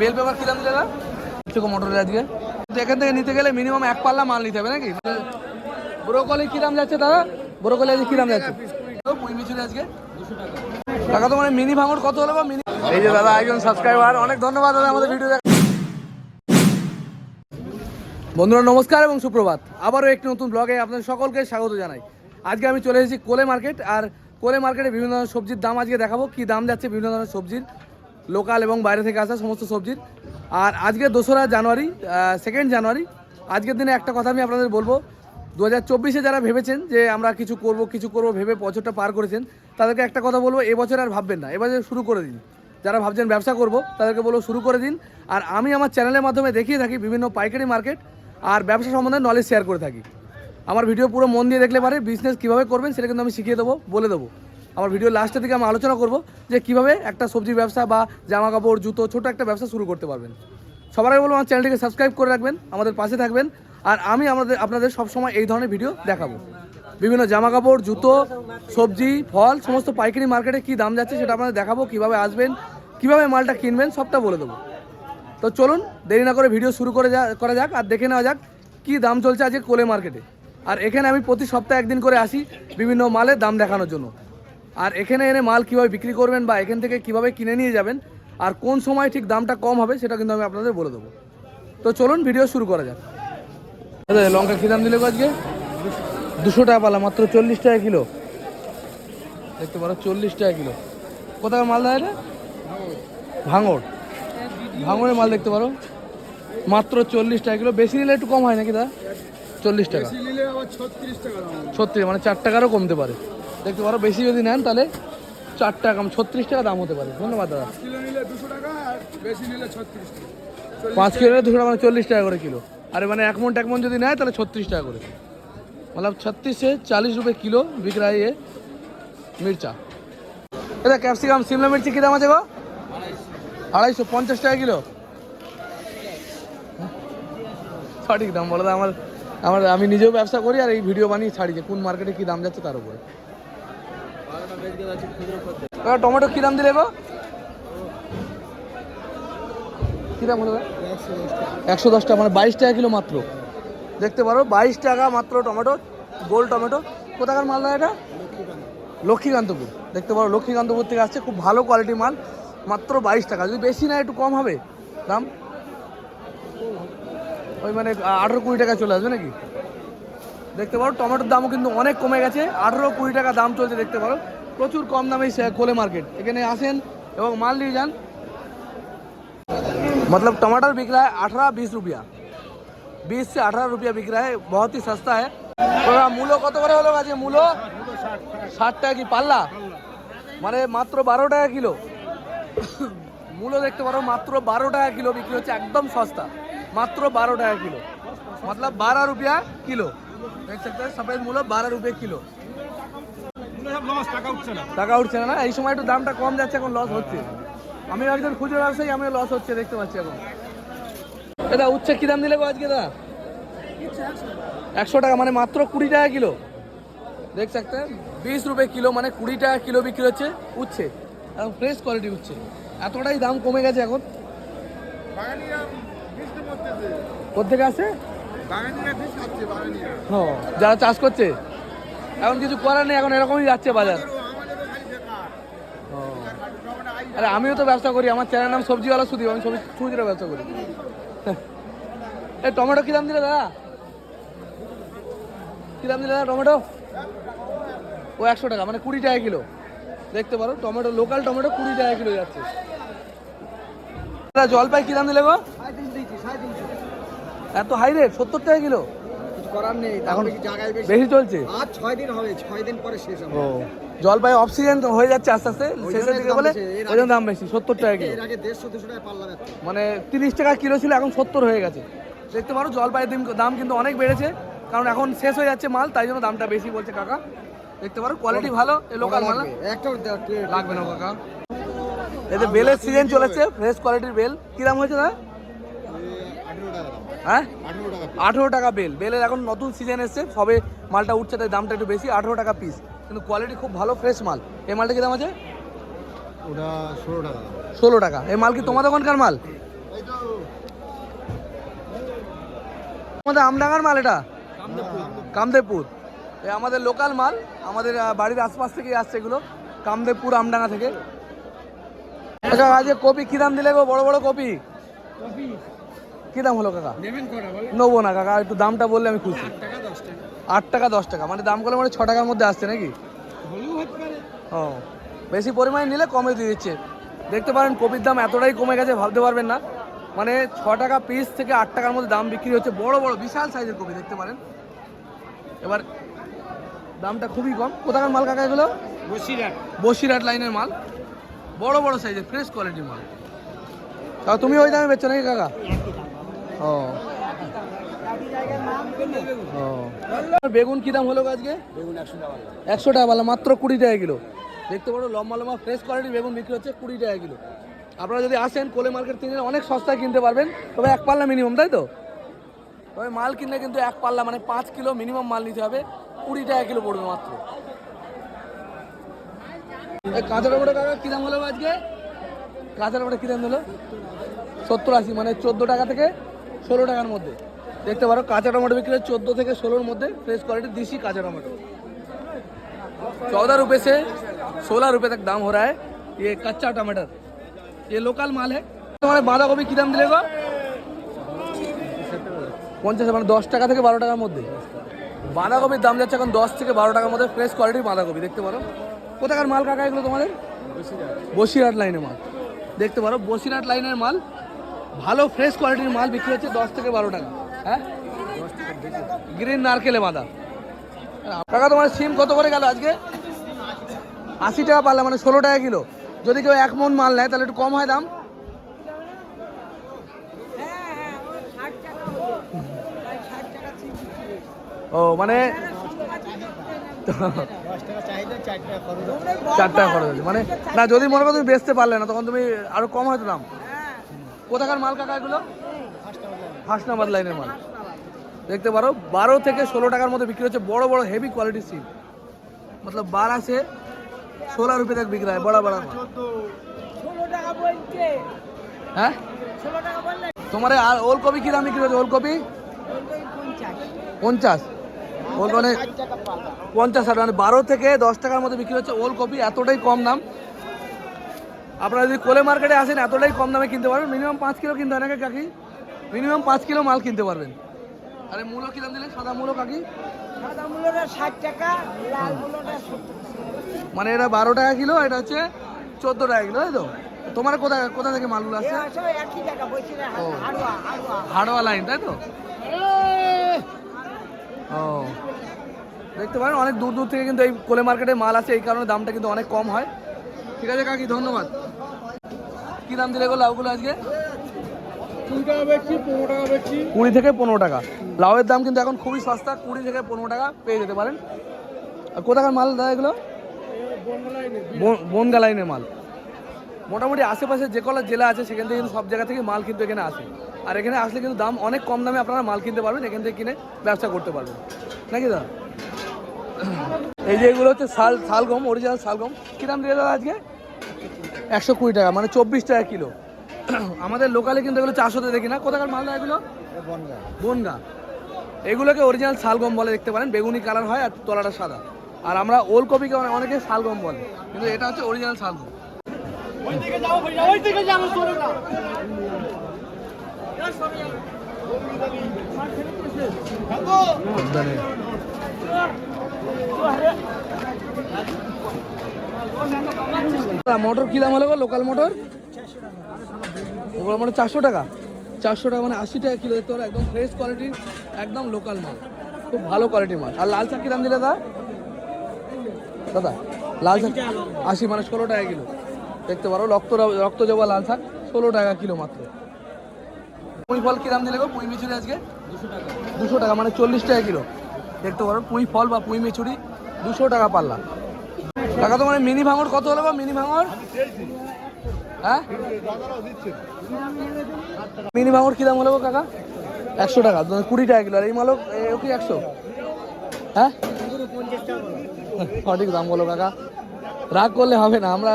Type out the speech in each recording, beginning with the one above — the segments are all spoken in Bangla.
বেল পেপার কি দাম দিলে দাদা মোটরের আজকে। এখান থেকে নিতে গেলে মিনিমাম এক পাল্লা মাল নিতে হবে নাকি? ব্রোকলি কি দাম যাচ্ছে দাদা? ব্রোকলি আজকে কি দাম যাচ্ছে? আজকে টাকা। তো মানে মিনি ভাঙর কত হলো বা মিনি এই যে দাদা একজন সাবস্ক্রাইবার অনেক ধন্যবাদ দাদা আমাদের ভিডিও বন্ধুরা নমস্কার এবং সুপ্রভাত। আবারও একটি নতুন ব্লগে আপনাদের সকলকে স্বাগত জানাই। আজকে আমি চলে এসেছি কোলে মার্কেট আর কোলে মার্কেটে বিভিন্ন ধরনের সবজির দাম আজকে দেখাবো। কি দাম যাচ্ছে বিভিন্ন ধরনের সবজির লোকাল এবং বাইরে থেকে আসা সমস্ত সবজির। আর আজকে দোসরা জানুয়ারি সেকেন্ড জানুয়ারি। আজকের দিনে একটা কথা আমি আপনাদের বলব। দু হাজার চব্বিশে যারা ভেবেছেন যে আমরা কিছু করব কিছু করব, ভেবে বছরটা পার করেছেন, তাদেরকে একটা কথা বলব, এবছর আর ভাববেন না। এবছর শুরু করে দিন। যারা ভাবছেন ব্যবসা করব, তাদেরকে বলব শুরু করে দিন। আর আমি আমার চ্যানেলের মাধ্যমে দেখিয়ে থাকি বিভিন্ন পাইকারি মার্কেট আর ব্যবসা সম্বন্ধে নলেজ শেয়ার করে থাকি। আমার ভিডিও পুরো মন দিয়ে দেখলে পারে বিজনেস কীভাবে করবেন সেটা কিন্তু আমি শিখিয়ে দেবো, বলে দেবো। আমার ভিডিও লাস্টের দিকে আমি আলোচনা করব যে কীভাবে একটা সবজির ব্যবসা বা জামা কাপড় জুতো ছোটো একটা ব্যবসা শুরু করতে পারবেন। সবার আগে বলব আমার চ্যানেলটিকে সাবস্ক্রাইব করে রাখবেন, আমাদের পাশে থাকবেন, আর আমি আমাদের, আপনাদের সবসময় এই ধরনের ভিডিও দেখাবো। বিভিন্ন জামা কাপড় জুতো, সবজি, ফল, সমস্ত পাইকারি মার্কেটে কী দাম যাচ্ছে সেটা আপনাদের দেখাবো, কীভাবে আসবেন, কীভাবে মালটা কিনবেন, সবটা বলে দেবো। তো চলুন, দেরি না করে ভিডিও শুরু করে যা, করা যাক, আর দেখে নেওয়া যাক কী দাম চলছে আজকে কোলে মার্কেটে আর এখানে আমি প্রতি সপ্তাহে একদিন করে আসি বিভিন্ন মালের দাম দেখানোর জন্য। আর এখানে এনে মাল কীভাবে বিক্রি করবেন বা এখান থেকে কীভাবে কিনে নিয়ে যাবেন আর কোন সময় ঠিক দামটা কম হবে সেটা কিন্তু আমি আপনাদের বলে দেবো। তো চলুন ভিডিও শুরু করা যাক। দাদা, লঙ্কা কী দাম দিলে আজকে? দুশো টাকা পালা মাত্র চল্লিশ টাকা কিলো। দেখতে পারো চল্লিশ টাকা কিলো। কোথায় মাল দেয় এটা? ভাঙড়। ভাঙড়ের মাল দেখতে পারো। মাত্র চল্লিশ টাকা কিলো। বেশি নিলে একটু কম হয় নাকি দা চল্লিশ টাকা। নিলে আবার ছত্রিশ টাকা দাম। ছত্রিশ মানে চার টাকারও কমতে পারে। দেখতে পারো বেশি যদি নেন তাহলে চার টাকা ছত্রিশ টাকা দাম হতে পারে ধন্যবাদ দাদা কিলো নিলে দুশো টাকা আর বেশি নিলে ছত্রিশ টাকা পাঁচ কিলো দুশো টাকা মানে চল্লিশ টাকা করে কিলো আর মানে এক মন এক মন যদি নেয় তাহলে ছত্রিশ টাকা করে मतलब छत्तीस से चालीस रुपए किलो बिक रहा है ये मिर्चा এটা ক্যাপসিকাম সিমলা মির্চি কী দাম আছে গো আড়াইশো পঞ্চাশ টাকা কিলো সঠিক দাম বলো তো আমার আমার আমি নিজেও ব্যবসা করি আর এই ভিডিও বানিয়ে ছাড়ি যে কোন মার্কেটে কী দাম যাচ্ছে তার উপরে কাকা, টমেটো কী দাম দিলে গো? কী দাম হলো একশো দশ টাকা মানে বাইশ টাকা কিলো মাত্র। দেখতে পারো বাইশ টাকা মাত্র টমেটো গোল টমেটো। কোথাকার মাল দাদা এটা? লক্ষ্মীকান্তপুর। দেখতে পারো লক্ষ্মীকান্তপুর থেকে আসছে খুব ভালো কোয়ালিটির মাল। মাত্র বাইশ টাকা যদি বেশি না একটু কম হবে দাম। ওই মানে আঠেরো কুড়ি টাকা চলে আসবে নাকি? দেখতে পারো টমেটোর দামও কিন্তু অনেক কমে গেছে আঠেরো কুড়ি টাকা দাম চলছে দেখতে পারো। প্রচুর কম দামে কোলে মার্কেট এখানে আসেন এবং মাল নিয়ে যান मतलब टमाटर बिक रहा है अठारह बीस रुपया बीस से अठारह रुपया बिक रहा है बहुत ही सस्ता है ওরা মূলো কত করে হলো আজকে মূলো ষাট টাকা কি পাল্লা মানে মাত্র বারো টাকা কিলো মূলো দেখতে পারো মাত্র বারো টাকা কিলো বিক্রি হচ্ছে একদম সস্তা মাত্র বারো টাকা কিলো मतलब बारह रुपया किलो देख सकते हैं सफेद মূলো বারো রুপিয়া কিলো টাকা উঠছে না। না এই সময় একটু দামটা কম যাচ্ছে এখন লস হচ্ছে। আমি একজন খুচরো ব্যবসায়ী আমি লস হচ্ছে দেখতে পাচ্ছি এখন। দাদা উচ্ছে কী দাম দিলে গো আজকে দাদা? একশো টাকা মানে মাত্র কুড়ি টাকা কিলো। দেখ একটা বিশ রুপে কিলো মানে কুড়ি টাকা কিলো বিক্রি হচ্ছে উচ্ছে। এবং ফ্রেশ কোয়ালিটি উচ্ছে। এতটাই দাম কমে গেছে এখন। কোথেকে আছে যারা চাষ করছে? এখন কিছু করার নেই, এখন এরকমই যাচ্ছে বাজার। আরে আমিও তো ব্যবসা করি, আমার চ্যানেল নাম সবজিওয়ালা সুদীপ, আমি সবজি খুচরো ব্যবসা করি। এই টমেটো কী দাম দিলে দাদা? কী দাম দিলে দাদা টমেটো? ও একশো টাকা মানে কুড়ি টাকা কিলো। দেখতে পারো, টমেটো, লোকাল টমেটো কুড়ি টাকা কিলো যাচ্ছে। দাদা, জলপাই কী দাম দিলে গো? এত হাই রেট, সত্তর টাকা কিলো। করার নেই এখন জায়গায় বেশি? চলছে? আর ছয় দিন হবে ছয় দিন পরে শেষ হবে। ও জলপাই অক্সিজেন হয়ে যাচ্ছে আস্তে আস্তে শেষের দিকে বলে জন্য দাম বেশি সত্তর টাকা কিলো। মানে তিরিশ টাকা কিলো ছিল এখন সত্তর হয়ে গেছে। দেখতে পারো জলপাইয়ের দাম কিন্তু অনেক বেড়েছে কারণ এখন শেষ হয়ে যাচ্ছে মাল তাই জন্য দামটা বেশি বলছে কাকা। দেখতে পারো কোয়ালিটি ভালো লোকাল মাল একটা লাগবে না কাকা। এতে বেলের সিজন চলেছে ফ্রেশ কোয়ালিটির বেল। কি দাম হয়েছে দাদা? হ্যাঁ আঠেরো টাকা বেল বেলের এখন নতুন সিজন এসছে সবে মালটা উঠছে তাই দামটা একটু বেশি। আঠেরো টাকা পিস কিন্তু কোয়ালিটি খুব ভালো ফ্রেশ মাল। এই মালটা কি দাম আছে? ওটা ষোলো টাকা ষোলো টাকা। এই মাল কি তোমার দোকানকার মাল? আমাদের আমডাঙ্গার মাল এটা? কামদেবপুর। এ আমাদের লোকাল মাল। আমাদের বাড়ির আশপাশ থেকে আসছে এগুলো। কামদেবপুর আমডাঙ্গা থেকে। কাকা আজকে কপি কি দাম দিলে গো? বড় বড় কপি। কি দাম হলো কাকা? নেব না কাকা একটু দামটা বললে আমি খুশি। আট টাকা দশ টাকা। মানে দাম করলে মানে ছ টাকার মধ্যে আসছে নাকি? ও বেশি পরিমাণে নিলে কমে দিয়ে দিচ্ছে। দেখতে পারেন কপির দাম এতটাই কমে গেছে ভাবতে পারবেন না। মানে ছ টাকা পিস থেকে আট টাকার মধ্যে দাম বিক্রি হচ্ছে। বড় বড় বিশাল সাইজের কপি দেখতে পারেন। এবার দামটা খুবই কম। কোথাকার মাল কাকা এগুলো? বসিরহাট। বসিরহাট লাইনের মাল। বড় বড় সাইজের ফ্রেশ কোয়ালিটির মাল। তাও তুমি ওই দামে বেচছো নাকি কাকা? ও। বেগুন কি দাম হলো আজকে? বেগুন একশো টাকা একশো টাকা পাল্লা মাত্র কুড়ি টাকা কিলো। দেখতে পারো লম্বা লম্বা ফ্রেশ কোয়ালিটির বেগুন বিক্রি হচ্ছে কুড়ি টাকা কিলো। আপনারা যদি আসেন কোলে মার্কেট থেকে অনেক সস্তায় কিনতে পারবেন তবে এক পাল্লা মিনিমাম তাই তো? তবে মাল কিনলে কিন্তু এক পাল্লা মানে পাঁচ কিলো মিনিমাম মাল নিতে হবে কুড়ি টাকা কিলো পড়বে মাত্র। কাঁচা টমেটো কাকা কী দাম হলো আজকে? কাঁচা টমেটো কী দাম হলো? সত্তর আশি মানে চোদ্দ টাকা থেকে ষোলো টাকার মধ্যে দেখতে পারো কাঁচা টমেটো বিক্রি হয় চোদ্দো থেকে ষোলোর মধ্যে ফ্রেশ কোয়ালিটির দিশি কাঁচা টমেটো चौदह रुपए से सोलह रुपए तक दाम हो रहा है ये कच्चा टमाटर ये लोकल माल है তোমার বাঁধাকপি কী দাম দিলে গো পঞ্চাশ মানে দশ টাকা থেকে বারো টাকার মধ্যে বাঁধাকপির দাম যাচ্ছে এখন দশ থেকে বারো টাকার মধ্যে ফ্রেশ কোয়ালিটির বাঁধাকপি দেখতে পারো কোথাকার মাল কাকা এগুলো তোমাদের বসিরহাট লাইনের মাল দেখতে পারো বসিরহাট লাইনের মাল ভালো ফ্রেশ কোয়ালিটির মাল বিক্রি হচ্ছে দশ থেকে বারো টাকা। হ্যাঁ? গ্রিন নারকেলে বাঁধা। কাকা, তোমার সিম কত করে গেল আজকে? আশি টাকা পারলে মানে ষোলো টাকা কিলো। যদি কেউ এক মন মাল নেয়, তাহলে একটু কম হয় দাম। ও মানে টাকা চার টাকা খরচ টাকা মানে না, যদি মনে করো তুমি বেচতে পারলে না, তখন তুমি আরও কম হয়তো দাম। কোথাকার মাল কাকা এগুলো? হাসনাবাদ লাইনের মাল। দেখতে পারো, বারো থেকে ষোলো টাকার মধ্যে বিক্রি হচ্ছে বড় বড় হেভি কোয়ালিটির সিম মতলব বারহ সে ষোলো রুপি তাক বিক্রি হয়, বড় বড় হ্যাঁ? তোমার আর ওলকপি কি দাম বিক্রি হচ্ছে ওলকপি? পঞ্চাশ। ওলকপি মানে পঞ্চাশ ষাট মানে বারো থেকে দশ টাকার মধ্যে বিক্রি হচ্ছে ওলকপি, এতটাই কম দাম। আপনারা যদি কোলে মার্কেটে আসেন এতটাই কম দামে কিনতে পারবেন। মিনিমাম পাঁচ কিলো কিনতে হয় নাকি কাকি? মিনিমাম পাঁচ কিলো মাল কিনতে পারবেন। আরে মূলো কি দাম দিলেন? সাদা মূলো কাকি? সাদা মূলোটা ষাট টাকা লাল মূলোটা মানে এটা বারো টাকা কিলো এটা হচ্ছে চোদ্দ টাকা কিলো তাই তো? তোমার কোথা কোথা থেকে মালগুলো আসছে? না ও। হাড়োয়া লাইন তাই তো? ও। দেখতে পারেন অনেক দূর দূর থেকে কিন্তু এই কোলে মার্কেটে মাল আছে এই কারণে দামটা কিন্তু অনেক কম হয়। ঠিক আছে কাকি ধন্যবাদ। কি দাম দিলে লাউগুলো আজকে? কুড়ি থেকে পনেরো টাকা। লাউয়ের দাম কিন্তু এখন খুবই সস্তা, কুড়ি থেকে পনেরো টাকা পেয়ে যেতে পারেন। আর কোথাকার মাল দাদা এগুলো? বন- বনগা লাইনের মাল। মোটামুটি আশেপাশে যে কলা জেলা আছে, সেখান থেকে কিন্তু সব জায়গা থেকে মাল কিন্তু এখানে আসে। আর এখানে আসলে কিন্তু দাম অনেক কম দামে আপনারা মাল কিনতে পারবেন, এখান থেকে কিনে ব্যবসা করতে পারবেন। নাকি দাদা? এই যে এগুলো হচ্ছে শাল শালগম অরিজিনাল শালগম। কী দাম দিয়ে দাদা আজকে? একশো কুড়ি টাকা মানে চব্বিশ টাকা কিলো। আমাদের লোকালে কিন্তু এগুলো চারশোতে দেখি না? কোথাকার মাল না এগুলো? বনগা। বনগা। এগুলোকে অরিজিনাল শালগম বলে দেখতে পারেন বেগুনি কালার হয় আর তলাটা সাদা। আর আমরা ওল কপিকে অনেকে শালগম বলে কিন্তু এটা হচ্ছে অরিজিনাল শালগম। মোটর কি দাম হলো লোকাল মোটর ওগুলো মানে চারশো টাকা। চারশো টাকা মানে আশি টাকা কিলো। দেখতে একদম ফ্রেশ কোয়ালিটির একদম লোকাল মাল। খুব ভালো কোয়ালিটির মাল। আর লাল চা দাম দিলে দাদা? দাদা, লাল শাক আশি মানে ষোলো টাকা কিলো। দেখতে পারো, রক্ত রক্ত জবা লাল শাক, ষোলো টাকা কিলো মাত্র। পুঁই ফল কি দাম দিলে গো? পুঁই মিচুরি আজকে? দুশো টাকা। দুশো টাকা মানে চল্লিশ টাকা কিলো। দেখতে পারো পুঁই ফল বা পুঁই মিচুরি দুশো টাকা পাল্লা। টাকা তো মানে মিনি ভাঙর কত হলো বা মিনি ভাঙর? হ্যাঁ? মিনি ভাঙর কি দাম হলো কাকা? একশো টাকা কুড়ি টাকা কিলো আর এই মালক এও কি একশো? হ্যাঁ? সঠিক দাম বলো কাকা। রাগ করলে হবে না আমরা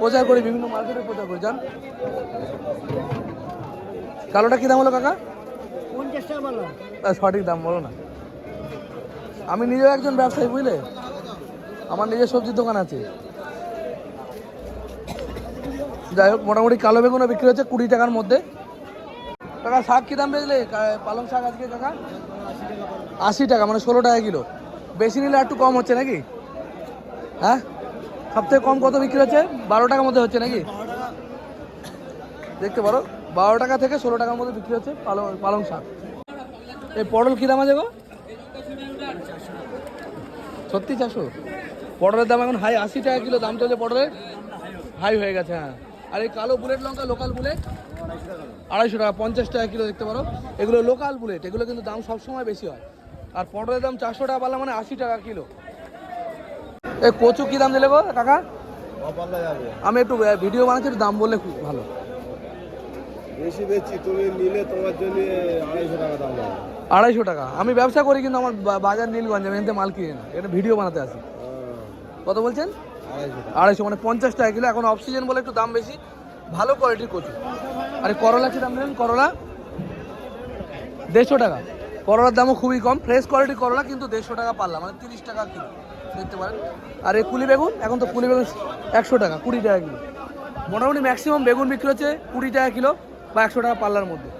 প্রচার করি বিভিন্ন মার্কেটে প্রচার করি যান কালোটা কী দাম হলো কাকা? সঠিক দাম বলো না। আমি নিজেও একজন ব্যবসায়ী, বুঝলে? আমার নিজের সবজির দোকান আছে। যাই হোক, মোটামুটি কালো বেগুনও বিক্রি হচ্ছে কুড়ি টাকার মধ্যে। কাকা, শাক কী দাম বেচলে পালং শাক আজকে, কাকা? আশি টাকা মানে ষোলো টাকা কিলো। বেশি নিলে একটু কম হচ্ছে নাকি? হ্যাঁ? সব থেকে কম কত বিক্রি হচ্ছে? বারো টাকার মধ্যে হচ্ছে নাকি? দেখতে পারো, বারো টাকা থেকে ষোলো টাকার মধ্যে বিক্রি হচ্ছে পালং পালং শাক। এই পটল কী দাম আছে গো? সত্যি চারশো পটলের দাম এখন হাই আশি টাকা কিলো দাম চলছে পটলের। হাই হয়ে গেছে হ্যাঁ। আর এই কালো বুলেট লঙ্কা লোকাল বুলেট আড়াইশো টাকা পঞ্চাশ টাকা কিলো দেখতে পারো। এগুলো লোকাল বুলেট এগুলো কিন্তু দাম সবসময় বেশি হয়। আর পটলের দাম চারশো টাকা পারলে মানে আশি টাকা কিলো। এই কচু কী দাম দিলে গো কাকা? আমি একটু ভিডিও বানাচ্ছি একটু দাম বললে খুব ভালো। বেশি বেচছি তুমি নিলে তোমার জন্য আড়াইশো টাকা দাম আড়াইশো টাকা। আমি ব্যবসা করি কিন্তু আমার বাজার নীলগঞ্জ, আমি থেকে মাল কিনে না। এটা ভিডিও বানাতে আসি। কত বলছেন? আড়াইশো মানে পঞ্চাশ টাকা কিলো। এখন অক্সিজেন বলে একটু দাম বেশি। ভালো কোয়ালিটির কচু। আরে করলা কি দাম নেবেন? করলা? দেড়শো টাকা। করলার দামও খুবই কম। ফ্রেশ কোয়ালিটির করলা, কিন্তু দেড়শো টাকা পারলাম। মানে তিরিশ টাকা কিলো। দেখতে পারেন। আর এই কুলি বেগুন, এখন তো কুলি বেগুন একশো টাকা, কুড়ি টাকা কিলো। মোটামুটি ম্যাক্সিমাম বেগুন বিক্রি হচ্ছে কুড়ি টাকা কিলো বা একশো টাকা পাল্লার মধ্যে।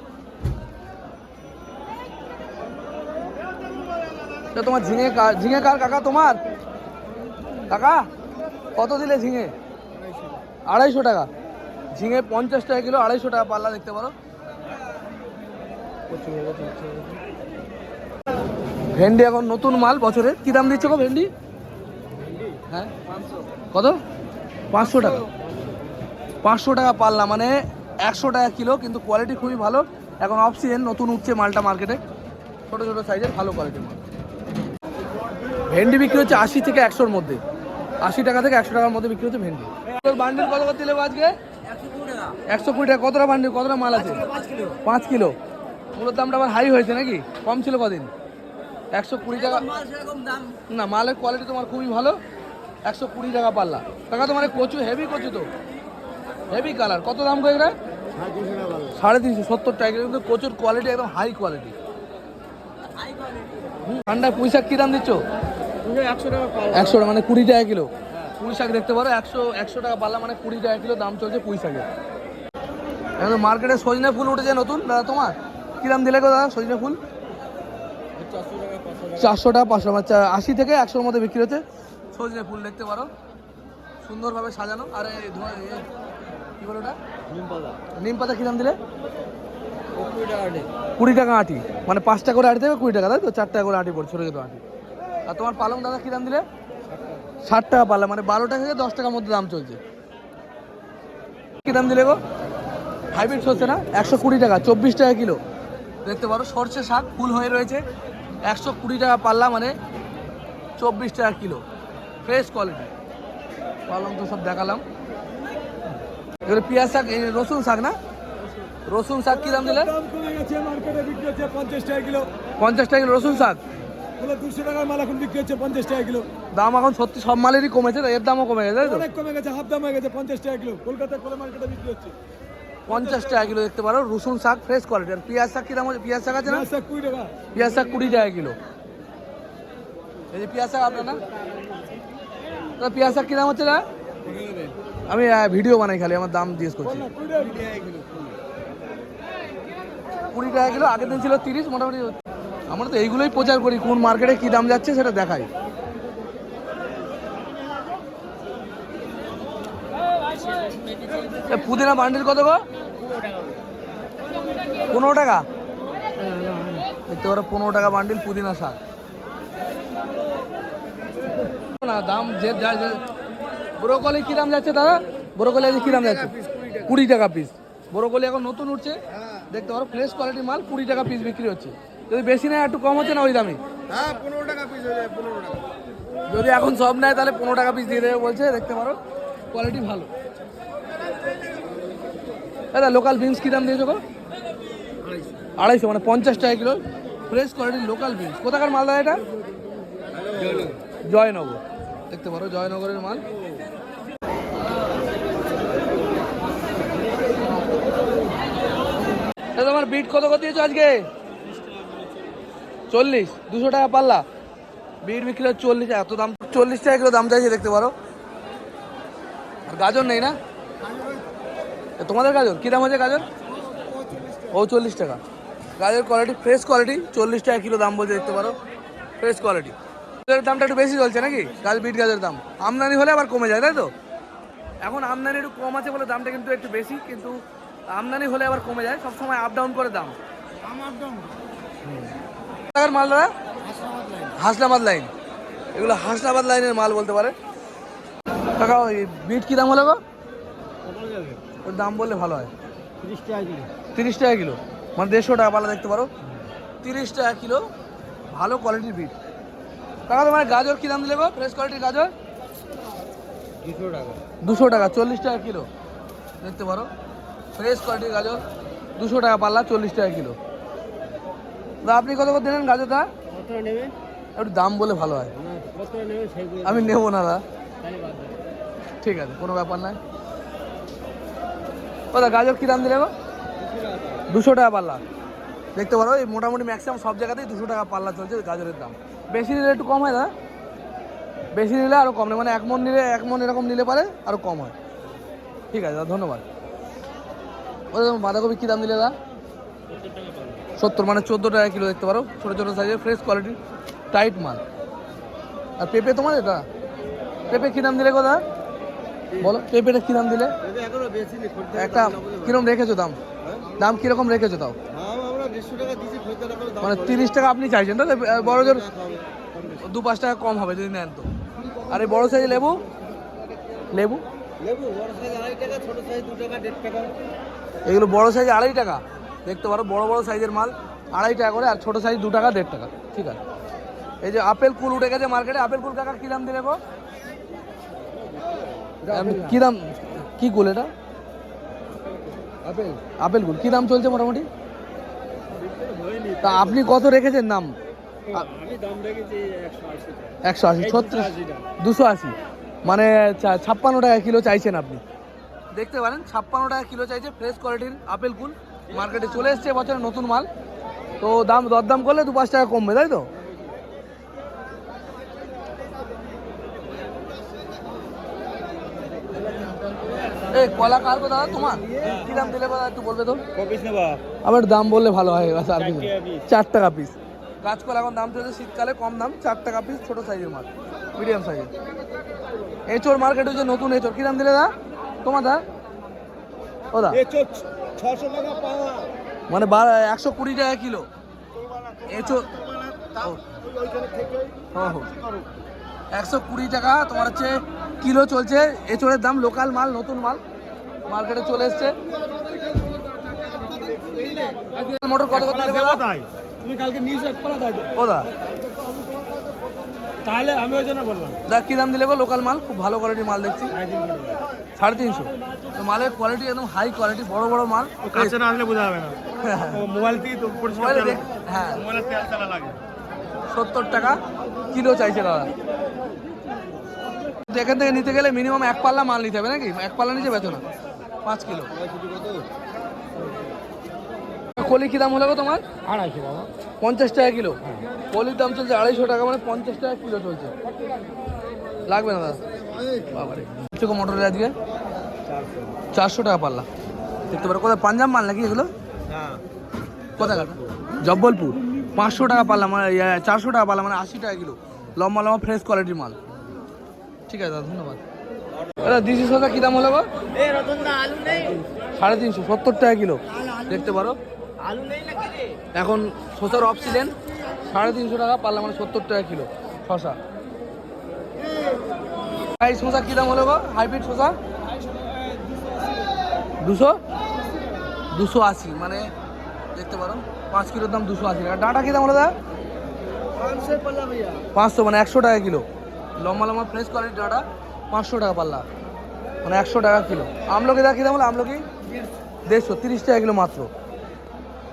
তোমার ঝিঙে কার ঝিঙে কার কাকা তোমার? কাকা, কত দিলে ঝিঙে? আড়াইশো টাকা। ঝিঙে পঞ্চাশ টাকা কিলো, আড়াইশো টাকা পাল্লা দেখতে পারো। ভেন্ডি এখন নতুন মাল বছরের কি দাম দিচ্ছে গো ভেন্ডি? হ্যাঁ? কত? পাঁচশো টাকা। পাঁচশো টাকা পাল্লা মানে একশো টাকা কিলো, কিন্তু কোয়ালিটি খুবই ভালো। এখন অফ নতুন উঠছে মালটা মার্কেটে ছোটো ছোটো সাইজের ভালো কোয়ালিটির মাল। ভেন্ডি বিক্রি হচ্ছে আশি থেকে একশোর মধ্যে। আশি টাকা থেকে একশো টাকার মধ্যে বিক্রি হচ্ছে ভেন্ডি। তোর বান্ডিল কত নেব আজকে? একশো কুড়ি টাকা। কতটা বান্ডিল? কতটা মাল আছে? পাঁচ কিলো। মূলত দামটা আবার হাই হয়েছে নাকি? কম ছিল কদিন? একশো কুড়ি টাকা না, মালের কোয়ালিটি তোমার খুবই ভালো। একশো কুড়ি টাকা পাল্লা। টাকা তোমার কচু হেভি কচু তো? হেভি কালার কত দাম করে এটা সাড়ে তিনশো, সত্তর টাকা। কিন্তু কচুর কোয়ালিটি একদম হাই কোয়ালিটি ঠান্ডা পুঁই শাক কী দাম দিচ্ছ? একশো টাকা একশো টাকা মানে কুড়ি টাকা কিলো। পুঁই শাক দেখতে পারো একশো একশো টাকা পাল্লা মানে কুড়ি টাকা কিলো দাম চলছে পুঁই শাকের। এখন মার্কেটে সজনে ফুল উঠেছে নতুন দাদা তোমার? কী দাম দিলে গো দাদা সজনে ফুল? চারশো টাকা পাঁচশো টাকা চা- আশি থেকে একশোর মধ্যে বিক্রি হচ্ছে। সজনে ফুল দেখতে পারো। সুন্দরভাবে সাজানো। আর কী বলো ওটা? নিম পাতা নিম পাতা কী দাম দিলে? কুড়ি টাকা টাকা আটি। মানে পাঁচটা করে আটি দেবে কুড়ি টাকা তাই তো? চার টাকা করে আটি পড়ছে ছোটো ছোটো আটি। আর তোমার পালং দাদা কী দাম দিলে? ষাট টাকা পাল্লা মানে বারো টাকা থেকে দশ টাকার মধ্যে দাম চলছে। কী দাম দিলে গো? হাইব্রিড সরষে না? একশো কুড়ি টাকা চব্বিশ টাকা কিলো। দেখতে পারো সরষে শাক ফুল হয়ে রয়েছে। একশো কুড়ি টাকা পাল্লা মানে চব্বিশ টাকা কিলো। ফ্রেশ কোয়ালিটি পালং তো সব দেখালাম। এবারে পেঁয়াজ শাক এই রসুন শাক না? রসুন শাক কী দাম দিলে? পঞ্চাশ টাকা কিলো। পঞ্চাশ টাকা কিলো রসুন শাক। দুশো টাকার মাল এখন বিক্রি হচ্ছে পঞ্চাশ টাকা কিলো। দাম এখন সত্যি সব মালেরই কমেছে এর দামও কমে গেছে অনেক কমে গেছে হাফ দাম হয়ে গেছে পঞ্চাশ টাকা কিলো। কলকাতায় কোলে মার্কেটে বিক্রি হচ্ছে। পঞ্চাশ টাকা কিলো দেখতে পারো রসুন শাক ফ্রেশ কোয়ালিটি আর পেঁয়াজ শাক কি দাম হচ্ছে? পেঁয়াজ শাক আছে না? শাক কুড়ি টাকা। পেঁয়াজ শাক কুড়ি টাকা কিলো। এই যে পেঁয়াজ শাক আপনার না? দাদা, পেঁয়াজ শাক কি দাম হচ্ছে না আমি ভিডিও বানাই খালি আমার দাম জিজ্ঞেস করছি। কুড়ি টাকা কিলো আগের দিন ছিল তিরিশ মোটামুটি আমরা তো এইগুলোই প্রচার করি, কোন মার্কেটে কি দাম যাচ্ছে সেটা দেখাই। পুদিনা বান্ডিল কত গো? পনেরো টাকা। দেখতে পারো পনেরো টাকা বান্ডিল পুদিনা শাক। না, দাম যে যা ব্রোকলি কি দাম যাচ্ছে দাদা? ব্রোকলি আজকে কি দাম যাচ্ছে? কুড়ি টাকা পিস ব্রোকলি এখন নতুন উঠছে। দেখতে পারো ফ্রেশ কোয়ালিটির মাল কুড়ি টাকা পিস বিক্রি হচ্ছে। যদি বেশি নেয় একটু কম হচ্ছে না ওই দামে? হ্যাঁ পনেরো টাকা পনেরো টাকা। যদি এখন সব নেয় তাহলে পনেরো টাকা পিস দিয়ে দেবে বলছে দেখতে পারো। কোয়ালিটি ভালো। দাদা লোকাল বিনস কী দাম দিয়েছ গো? আড়াইশো। মানে পঞ্চাশ টাকা কিলো। ফ্রেশ কোয়ালিটির লোকাল বিনস কোথাকার মাল দাদা এটা? জয়নগর। দেখতে পারো জয়নগরের মাল। দাদা আমার বিট কত কত দিয়েছ আজকে? চল্লিশ দুশো টাকা পাল্লা। বিট বিক্রি হচ্ছে চল্লিশ এত দাম চল্লিশ টাকা কিলো দাম চাইছে দেখতে পারো। আর গাজর নেই না? তোমাদের গাজর? কী দাম আছে গাজর? ও চল্লিশ টাকা। গাজর কোয়ালিটি ফ্রেশ কোয়ালিটি চল্লিশ টাকা কিলো দাম বলছে দেখতে পারো। ফ্রেশ কোয়ালিটি গাজরের দামটা একটু বেশি চলছে নাকি? গাছ বিট গাজরের দাম। আমদানি হলে আবার কমে যায় তাই তো? এখন আমদানি একটু কম আছে বলে দামটা কিন্তু একটু বেশি কিন্তু আমদানি হলে আবার কমে যায়। সবসময় আপ ডাউন করে দাম। টাকার মাল দাদা হাসনাবাদ লাইন। এগুলো হাসনাবাদ লাইনের মাল বলতে পারে। কাকা ওই বিট কি দাম হলো গো? ওর দাম বললে ভালো হয়। তিরিশ টাকা কিলো। তিরিশ টাকা কিলো মানে দেড়শো টাকা পালা দেখতে পারো। তিরিশ টাকা কিলো। ভালো কোয়ালিটির বিট। কাকা তোমার গাজর কী দাম দিলে গো? ফ্রেশ কোয়ালিটির গাজর? দুশো টাকা। দুশো টাকা চল্লিশ টাকা কিলো। দেখতে পারো। ফ্রেশ কোয়ালিটির গাজর দুশো টাকা পাল্লা চল্লিশ টাকা কিলো। তা আপনি কত করে দেবেন গাজরটা? একটু দাম বলে ভালো হয়। আমি নেব। না দা ঠিক আছে কোনো ব্যাপার নাই। ও দা গাজর কী দাম দিলে দুশো টাকা পাল্লা। দেখতে পারো এই মোটামুটি ম্যাক্সিমাম সব জায়গাতেই দুশো টাকা পাল্লা চলছে গাজরের দাম। বেশি নিলে একটু কম হয় দাদা বেশি নিলে আরও কম নেই মানে এক মন নিলে এক মন এরকম নিলে পারে আরও কম হয়। ঠিক আছে দাদা ধন্যবাদ। ও দাদা বাঁধাকপি কী দাম দিলে দাদা সত্তর মানে চোদ্দ টাকা কিলো দেখতে পারো। ছোটো ছোটো সাইজের ফ্রেশ কোয়ালিটি টাইট মাল। আর পেঁপে তোমার এটা? পেঁপে কী দাম দিলে দাদা? বলো পেঁপেটা কী দাম দিলে? একটা কীরকম রেখেছো দাম? দাম কীরকম রেখেছো তাও? মানে তিরিশ টাকা আপনি চাইছেন তাহলে বড় জোর দু পাঁচ টাকা কম হবে যদি নেন তো। আর এই বড় সাইজের লেবু? লেবু? সাইজ সাইজ এগুলো বড় সাইজ আড়াই টাকা? দেখতে পারো বড় বড় সাইজের মাল আড়াই টাকা করে আর ছোট সাইজ দু টাকা দেড় টাকা ঠিক আছে? এই যে আপেল কুল উঠে গেছে মার্কেটে আপেল কুল কাকা কী দাম দিলে গো? কী দাম কী কুল এটা? আপেল। আপেল কুল কী দাম চলছে মোটামুটি? তা আপনি কত রেখেছেন দাম? একশো আশি ছত্রিশ দুশো আশি মানে ছাপ্পান্ন টাকা কিলো চাইছেন আপনি। দেখতে পারেন ছাপ্পান্ন টাকা কিলো চাইছে ফ্রেশ কোয়ালিটির আপেল কুল। মার্কেটে চলে এসছে বছরের নতুন মাল। তো দাম দরদাম করলে দু পাঁচ টাকা কমবে তাই তো? এই কলা কার দাদা তোমার? কি দাম দিলে দাদা একটু বলবে তো। কপিস নেবা? আবার দাম বললে ভালো হয় বাস আর কিছু। চার টাকা পিস এখন দাম চলছে শীতকালে কম দাম চার টাকা পিস ছোট সাইজের মাল মিডিয়াম সাইজের এঁচোর মার্কেট হচ্ছে নতুন এঁচোর কি দাম দিলে দা তোমার দা ও দা ছশো টাকা পাওয়া। মানে একশো কুড়ি টাকা কিলো। এঁচোর ও। ওইখানে হো হো একশো কুড়ি টাকা তোমার হচ্ছে কিলো চলছে। এঁচোড়ের দাম লোকাল মাল নতুন মাল। মার্কেটে চলে এসছে। মোটর কত কত? তুমি কালকে নিউজ এক পালা দাও। ও দা তাহলে আমি ওই জন্য বললাম। দা কি দাম দিলে গো লোকাল মাল? খুব ভালো কোয়ালিটির মাল দেখছি। সাড়ে তিনশো। তো মালের কোয়ালিটি একদম হাই কোয়ালিটি বড় বড় মাল। কাছে না আসলে বোঝা যাবে না। মোবাইল থেকে তো হ্যাঁ। মোবাইলের তেল চালা লাগে। সত্তর টাকা কিলো চাইছে দাদা। তো এখান থেকে নিতে গেলে মিনিমাম এক পাল্লা মাল নিতে হবে নাকি? এক পাল্লা নিচে বেচো না। পাঁচ কিলো। কলি কি দাম হলো গো তোমার? আড়াইশো বাবা। পঞ্চাশ টাকা কিলো। কলির দাম চলছে আড়াইশো টাকা মানে পঞ্চাশ টাকা কিলো চলছে। লাগবে না দাদা? বাবারে। মোটরের আজকে? চারশো টাকা পাল্লা। দেখতে পারো কোথায় পাঞ্জাব মাল নাকি এগুলো? হ্যাঁ কোথায় জব্বলপুর। পাঁচশো টাকা পাল্লা মানে চারশো টাকা পাল্লা মানে আশি টাকা কিলো। লম্বা লম্বা ফ্রেশ কোয়ালিটির মাল। ঠিক আছে দাদা ধন্যবাদ। দাদা দিশি শসা কী দাম হলো গো? এই রতনদা আলু নেই। সাড়ে তিনশো সত্তর টাকা কিলো। দেখতে পারো। এখন শসার অফ সিজন সাড়ে তিনশো টাকা পারলাম মানে সত্তর টাকা কিলো শসা। এই শসা কী দাম হলো গো? হাইব্রিড শসা? দুশো? দুশো আশি মানে দেখতে পারো পাঁচ কিলোর দাম দুশো আশি টাকা। ডাটা কী দাম হলো দা পাঁচশো মানে একশো টাকা কিলো। লম্বা লম্বা ফ্রেশ কোয়ালিটির ডাটা পাঁচশো টাকা পাল্লা মানে একশো টাকা কিলো। আমলকি দা কী দাম হলো? আমলকি? দেড়শো তিরিশ টাকা কিলো মাত্র।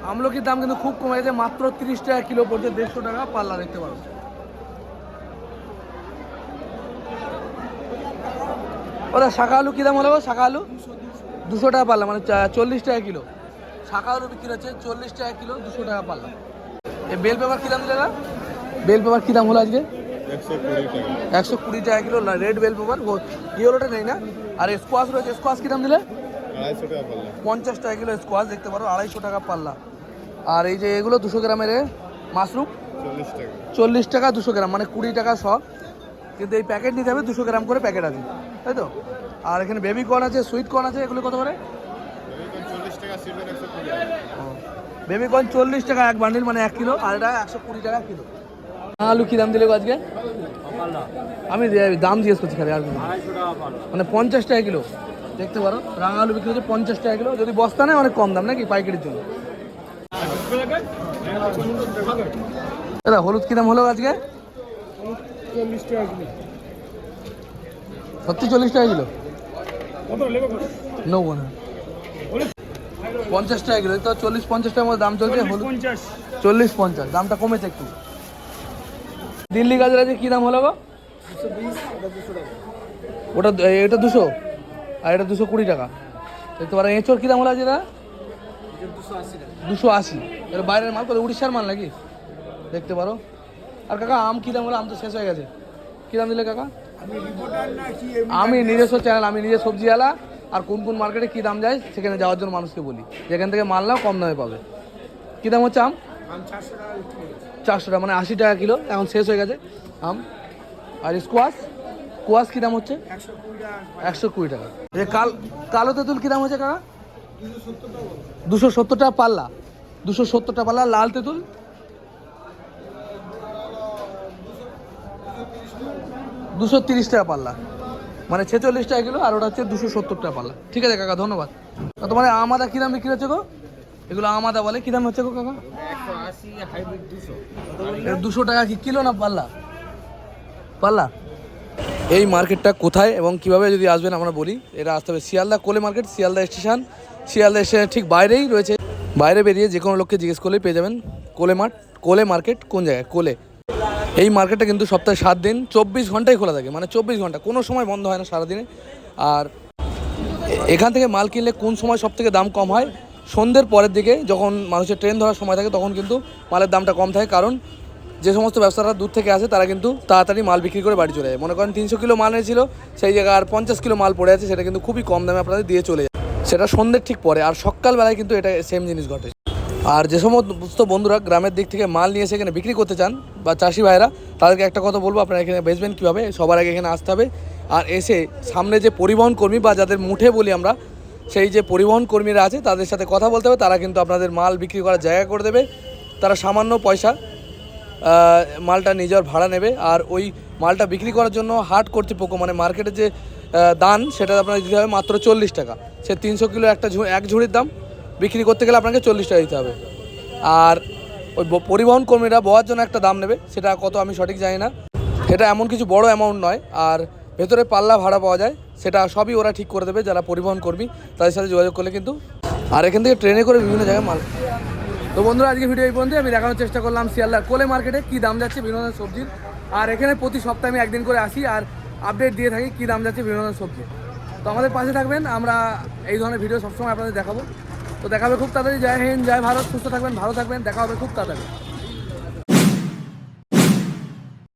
আমলকির দাম কিন্তু খুব কমে গেছে মাত্র তিরিশ টাকা কিলো পড়ছে দেড়শো টাকা পাল্লা দেখতে পারো। ওরা শাখা আলু কী দাম হলো? শাখা আলু? দুশো টাকা পাল্লা মানে চল্লিশ টাকা কিলো। শাখা আলু বিক্রি হচ্ছে চল্লিশ টাকা কিলো দুশো টাকা পাল্লা। এই বেল পেপার কী দাম দিলে না বেল পেপার কী দাম হলো আজকে? একশো কুড়ি টাকা। কিলো রেড বেল পেপার ইয়েলোটা নেই না? আর স্কোয়াশ রয়েছে স্কোয়াশ কী দাম দিলে? পঞ্চাশ টাকা কিলো স্কোয়াশ দেখতে পারো আড়াইশো টাকা পাল্লা। আর এই যে এগুলো দুশো গ্রামের মাশরুম? চল্লিশ টাকা। দুশো গ্রাম মানে কুড়ি টাকা শ কিন্তু এই প্যাকেট নিতে হবে দুশো গ্রাম করে প্যাকেট আছে। তাই তো? আর এখানে বেবি কর্ন আছে সুইট কর্ন আছে এগুলো কত করে? বেবি কর্ন চল্লিশ টাকা এক বান্ডিল মানে এক কিলো আর এটা একশো কুড়ি টাকা কিলো। আলু কী দাম দিলে আজকে? আমি দাম জিজ্ঞেস করছি খালি আর মানে পঞ্চাশ টাকা কিলো। দেখতে পারো রাঙা আলু বিক্রি হচ্ছে পঞ্চাশ টাকা কিলো। যদি বস্তা নেয় অনেক কম দাম নাকি পাইকারির জন্য? দাদা হলুদ কী দাম হলো আজকে? সত্যি চল্লিশ টাকা কিলো? নেব না। পঞ্চাশ টাকা কিলো তো চল্লিশ পঞ্চাশ টাকার মধ্যে দাম চলছে হলুদ। চল্লিশ পঞ্চাশ দামটা কমেছে একটু। দিল্লি গাজর আছে কী দাম হলো গো? ওটা এটা দুশো। আর এটা দুশো কুড়ি টাকা। দেখতে পারেন এঁচোর কী দাম হলো আছে এটা দুশো আশি এটা বাইরের মাল করে উড়িষ্যার মাল নাকি? দেখতে পারো। আর কাকা আম কী দাম হলো আম তো শেষ হয়ে গেছে। কী দাম দিলে কাকা? আমি নিজস্ব চ্যানেল আমি নিজে সবজিওয়ালা। আর কোন কোন মার্কেটে কী দাম যায় সেখানে যাওয়ার জন্য মানুষকে বলি। যেখান থেকে মাল নাও কম দামে পাবে। কী দাম হচ্ছে আম? চারশো টাকা মানে আশি টাকা কিলো। এখন শেষ হয়ে গেছে আম। আর স্কোয়াশ স্কোয়াশ কী দাম হচ্ছে? একশো কুড়ি টাকা। কাল কালো তেঁতুল কী দাম হচ্ছে কাকা? দুশো সত্তর টাকা পাল্লা। দুশো সত্তর টাকা পাল্লা লাল তেঁতুল। দুশো তিরিশ টাকা পাল্লা। মানে ছেচল্লিশ টাকা কিলো আর ওটা হচ্ছে দুশো সত্তর টাকা পাল্লা। ঠিক আছে কাকা, ধন্যবাদ। তোমার আমাদা কী দাম বিক্রি হচ্ছে গো? এগুলো আমাদা বলে। কী দাম হচ্ছে গো কাকা? দুশো টাকা কি কিলো না পাল্লা? পাল্লা। এই মার্কেটটা কোথায় এবং কীভাবে যদি আসবেন আমরা বলি। এটা আসতে হবে শিয়ালদা কোলে মার্কেট, শিয়ালদা স্টেশন। শিয়ালদা স্টেশনের ঠিক বাইরেই রয়েছে। বাইরে বেরিয়ে যে কোনো লোককে জিজ্ঞেস করলেই পেয়ে যাবেন কোলে মার্ট কোলে মার্কেট কোন জায়গায়? কোলে। এই মার্কেটটা কিন্তু সপ্তাহে সাত দিন, চব্বিশ ঘন্টাই খোলা থাকে মানে চব্বিশ ঘণ্টা। কোনো সময় বন্ধ হয় না সারাদিনে। আর এখান থেকে মাল কিনলে কোন সময় সব থেকে দাম কম হয়? সন্ধ্যের পরের দিকে যখন মানুষের ট্রেন ধরার সময় থাকে, তখন কিন্তু মালের দামটা কম থাকে। কারণ যে সমস্ত ব্যবসাদাররা দূর থেকে আসে, তারা কিন্তু তাড়াতাড়ি মাল বিক্রি করে বাড়ি চলে যায়। মনে করেন তিনশো কিলো মাল এনেছিল, সেই জায়গায় আর পঞ্চাশ কিলো মাল পড়ে আছে, সেটা কিন্তু খুবই কম দামে আপনাদের দিয়ে চলে যায়। সেটা সন্ধ্যের ঠিক পরে, আর সকালবেলায় কিন্তু এটা সেম জিনিস ঘটে। আর যে সমস্ত বন্ধুরা গ্রামের দিক থেকে মাল নিয়ে এসে এখানে বিক্রি করতে চান, বা চাষি ভাইরা তাদেরকে একটা কথা বলব, আপনারা এখানে বেচবেন কীভাবে? সবার আগে এখানে আসতে হবে। আর এসে সামনে যে পরিবহন কর্মী, বা যাদের মুঠে বলি আমরা, সেই যে পরিবহন কর্মীরা আছে, তাদের সাথে কথা বলতে হবে। তারা কিন্তু আপনাদের মাল বিক্রি করার জায়গা করে দেবে। তারা সামান্য পয়সা মালটা নিজের ভাড়া নেবে। আর ওই মালটা বিক্রি করার জন্য হাট কর্তৃপক্ষ মানে মার্কেটের যে দান, সেটা আপনাকে দিতে হবে মাত্র চল্লিশ টাকা। সে তিনশো কিলো একটা এক ঝুড়ির দাম, বিক্রি করতে গেলে আপনাকে চল্লিশ টাকা দিতে হবে। আর ওই পরিবহন কর্মীরা বওয়ার জন্য একটা দাম নেবে, সেটা কত আমি সঠিক জানি না। সেটা এমন কিছু বড় অ্যামাউন্ট নয়, আর ভেতরে পাল্লা ভাড়া পাওয়া যায়, সেটা সবই ওরা ঠিক করে দেবে, যারা পরিবহন কর্মী, তাদের সাথে যোগাযোগ করলে কিন্তু। আর এখান থেকে ট্রেনে করে বিভিন্ন জায়গায় মাল। তো বন্ধুরা, আজকে ভিডিও এই পর্যন্ত আমি দেখানোর চেষ্টা করলাম শিয়ালদার কোলে মার্কেটে কী দাম যাচ্ছে বিভিন্ন সবজির। আর এখানে প্রতি সপ্তাহে আমি একদিন করে আসি, আর আপডেট দিয়ে থাকি, কী দাম যাচ্ছে বিভিন্ন ধরনের সবজি। তো আমাদের পাশে থাকবেন, আমরা এই ধরনের ভিডিও সবসময় আপনাদের দেখাবো। তো দেখাবে খুব তাড়াতাড়ি, জয় হিন্দ, জয় ভারত, সুস্থ থাকবেন, ভালো থাকবেন, দেখা হবে খুব তাড়াতাড়ি।